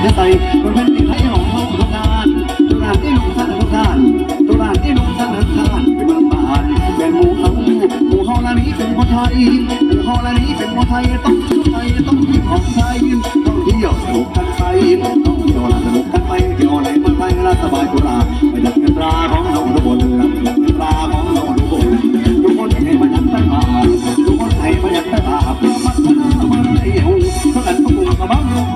เนื้อใส่คนเป็นที่ไทยของเข้าทุกทานตุลาที่ลุงท่านทุกทานตุลาที่ลุงท่านทุกทานเป็นบางบานเป็นหมู่เขาหมู่เขาละนี้เป็นคนไทยเป็นเขาละนี้เป็นคนไทยต้องชุไทยต้องมีของไทยต้องเที่ยวสนุกกันไปต้องเที่ยวสนุกกันไปเที่ยวในเมืองไทยรัฐสบายตุลาไปดักกันปราของเราทุกคนดักกันปราของเราทุกคนทุกคนให้มันยักษ์ตั้งมาทุกคนให้มันยักษ์ตั้งมาเพื่อมันพัฒนามันเร็วเท่านั้อก็คงกรบบ้าง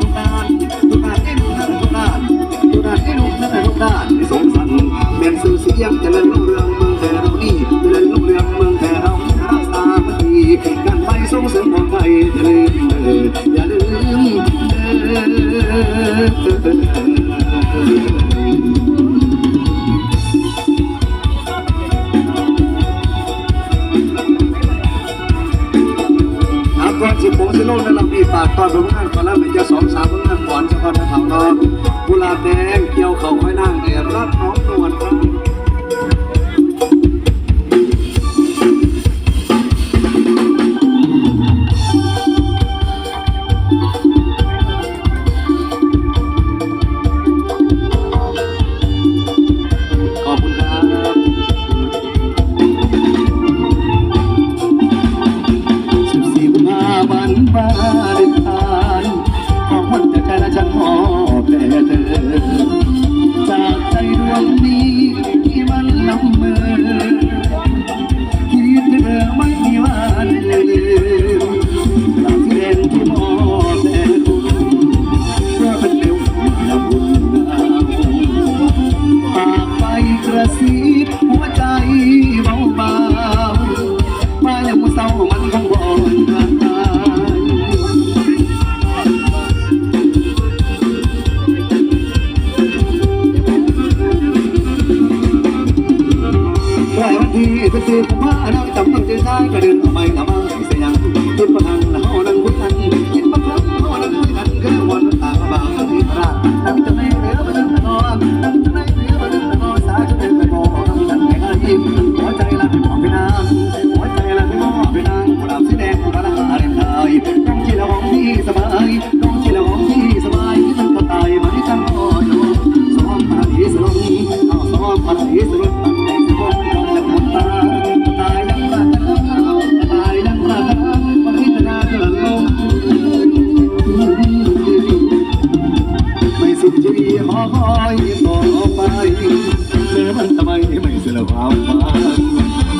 I'm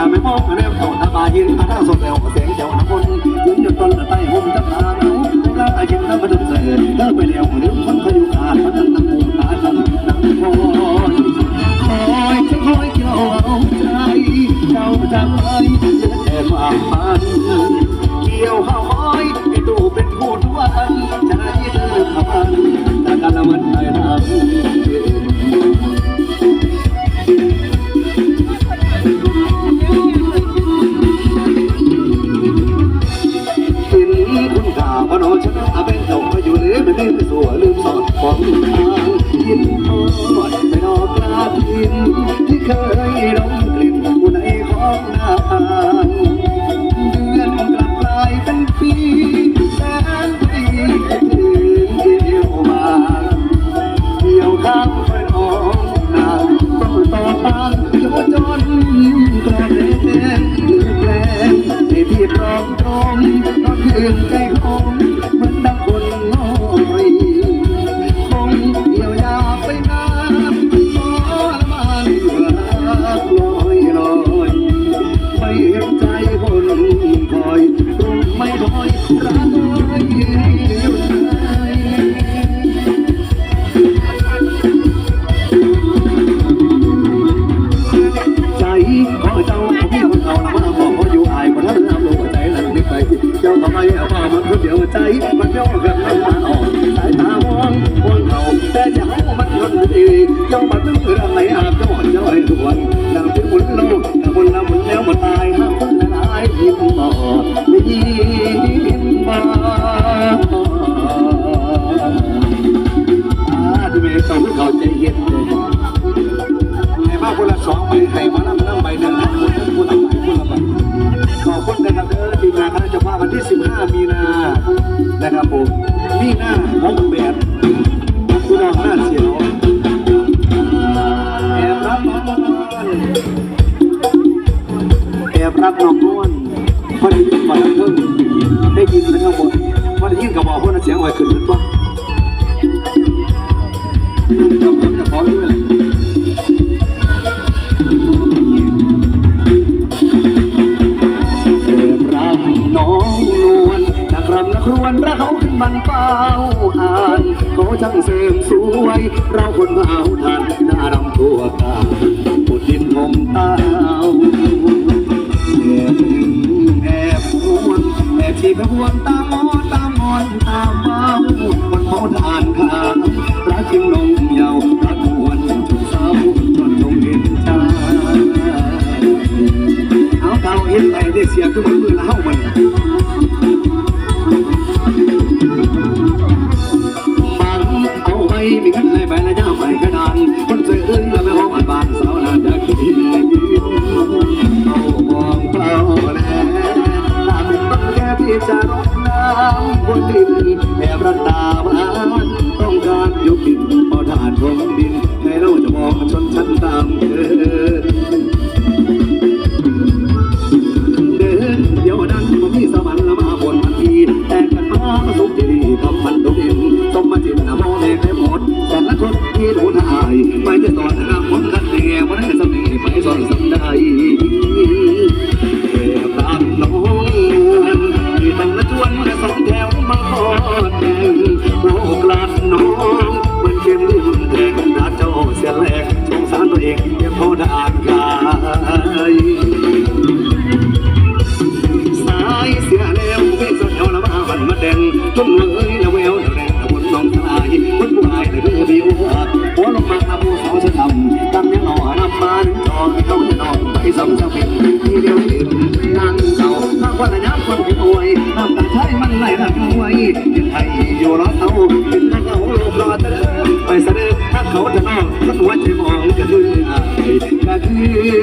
าไม่พบมอนเร็วโดดตายืนตาหน้าสดเร็วเสียงเจ้าหน้าคนยืนอยู่ต้นใต้หุ่มจับตาหนูร่างอาชีพทำมาดุเสือเดินไปเร็วหรือคนเพยู่ขาดมันนั่งหูตาดำนั่งคอยคอยจะคอยเกี่ยวเอาใจเจ้าจำไว้แต่ความฝันเกี่ยวห้าวคอยไอ้ตูเป็นผู้ทวนใจเดินผ่านแต่การละวันไทรัก มคืนใจคอ คับน้องม้วนพอได้ยินก่นแล้วเพิ่มได้ยินแล้วข้างบนพอได้ยื่นกับบอกว่าเสียงไหอยขึ้นเป็นต้น ระหวนตามอตามอนตามเมาคนเมาทานข้าวรักจึงลงเยาวรักหวนจนเศร้าจนลงเห็นใาเอาเก่าเห็นไปได้เสียทุกมือเล่ามันำหัวกลิ่นแอบรักตาหวานต้องการยกกลิ่นเป่าถ่านของ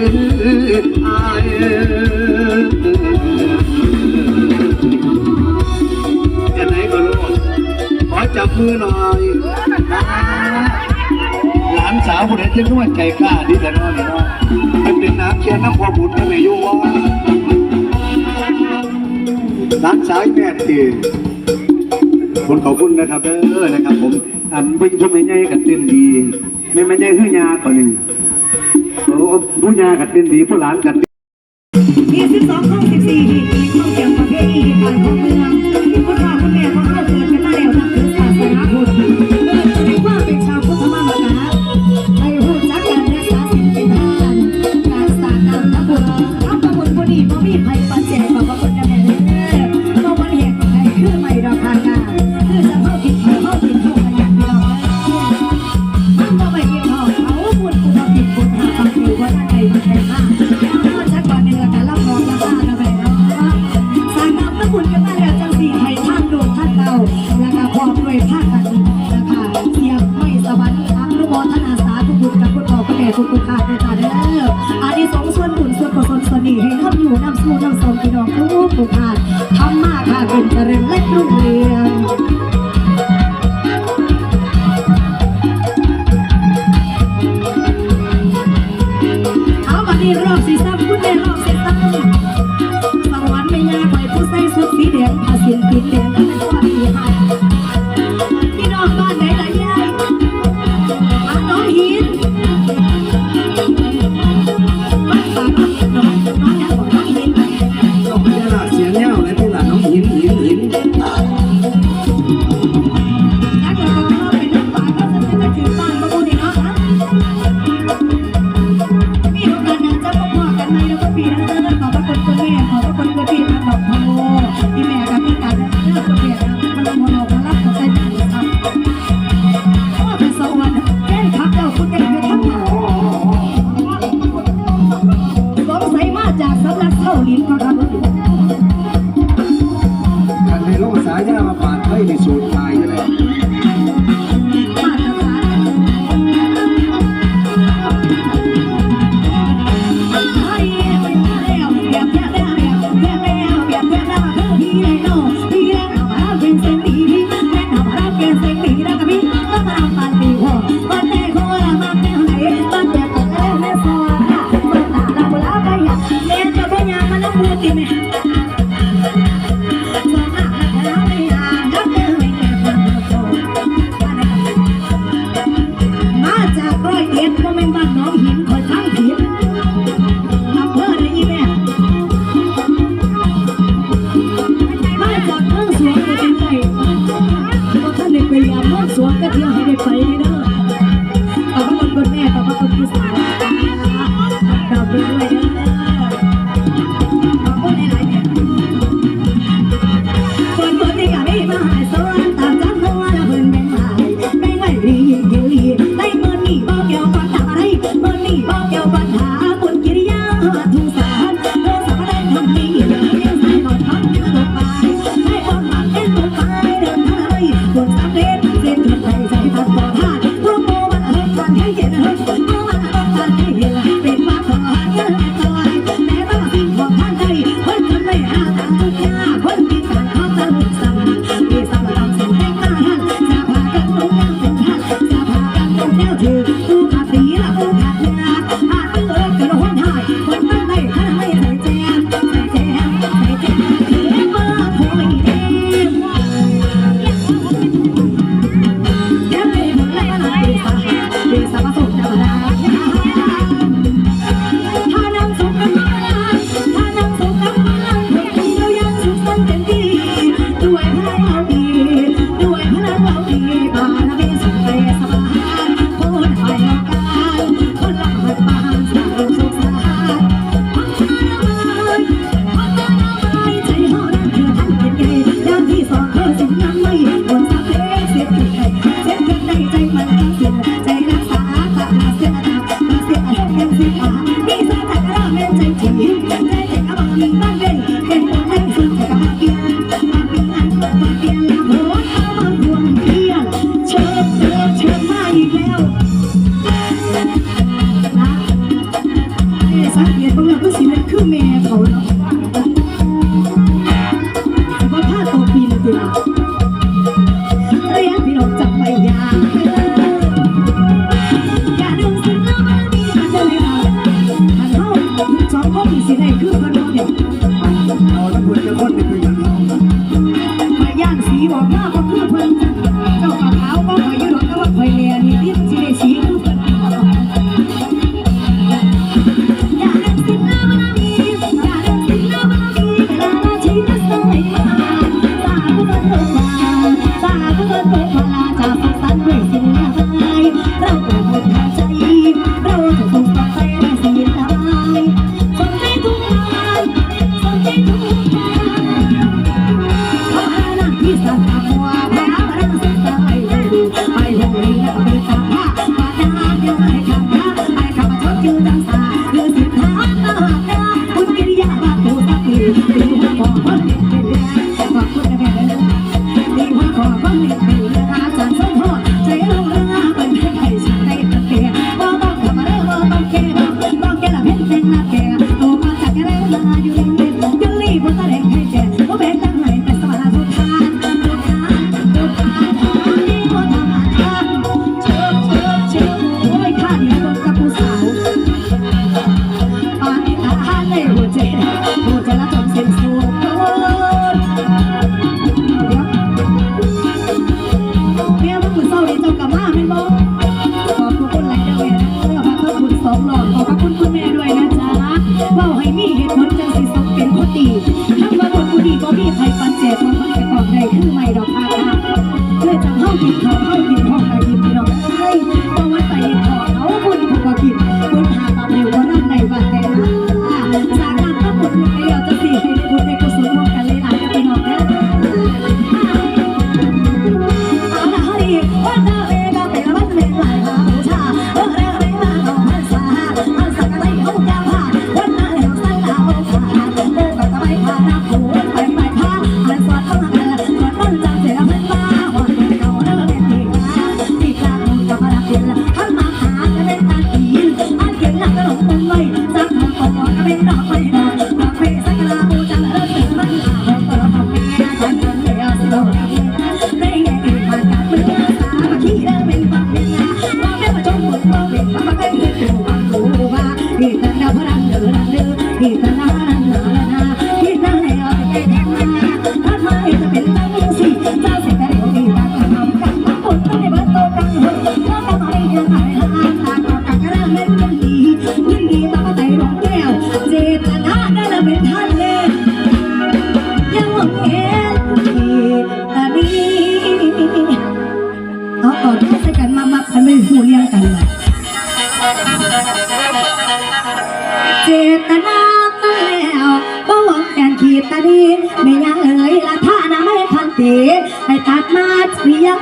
ยจะไหนก็รู้ขอจับมือหน่อยหลานสาวคนนี้จะนวดใจกล้าดีแต่นอนเอยนเป็นน้ำเชียนน้ำความบุญทำไมยุ่งวะหลานสายแม่ตีคนขอบคุณนะครับเด้อนะครับผมอันเป็นไมในแง่กันเต็มดีไม่ไม่ได้ขึ้นยาก่อนหนึ่ง ผู้ยากันเป็นดีผู้หลานกันดีสองห้อสิบสี่ห้อเสียง อบใดคือไม่ดอกพาดะเพื่อจะเข้าจิตเขาเข้าจิต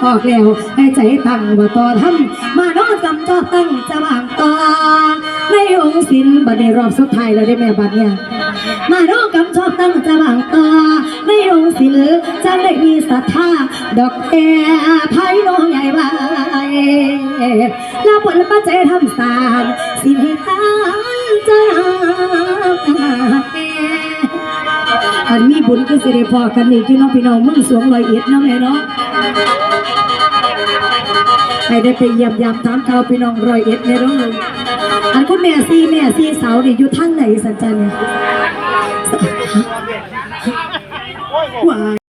ออกแล้วให้ใจตั้งว่าต่อทำมาโนกำจอตั้งจะวางต่อในองค์ศิลบัดในรอบสุดท้ายแล้วได้แม่บัดเนี่ยมาโนกำชอบตั้งจะวางต่อในองค์ศิลจะได้มีศรัทธาดอกแก่ไผ่น้องใหญ่ไว้แล้วผลปัจจัยทำสารสิให้ทานจะอันมีบุญก็สิได้พอกันนี่พี่น้องพี่น้องมึงสวงรอยเอ็ดนะแม่เนาะ ให้ได้ไปเยี่ยมยามถามข่าวพี่น้องรอยเอ็ดในร้องเลยอันคุณแม่ซีแม่ซีสาวนี่อยู่ทางไหนสันจันเนี่ยว้าย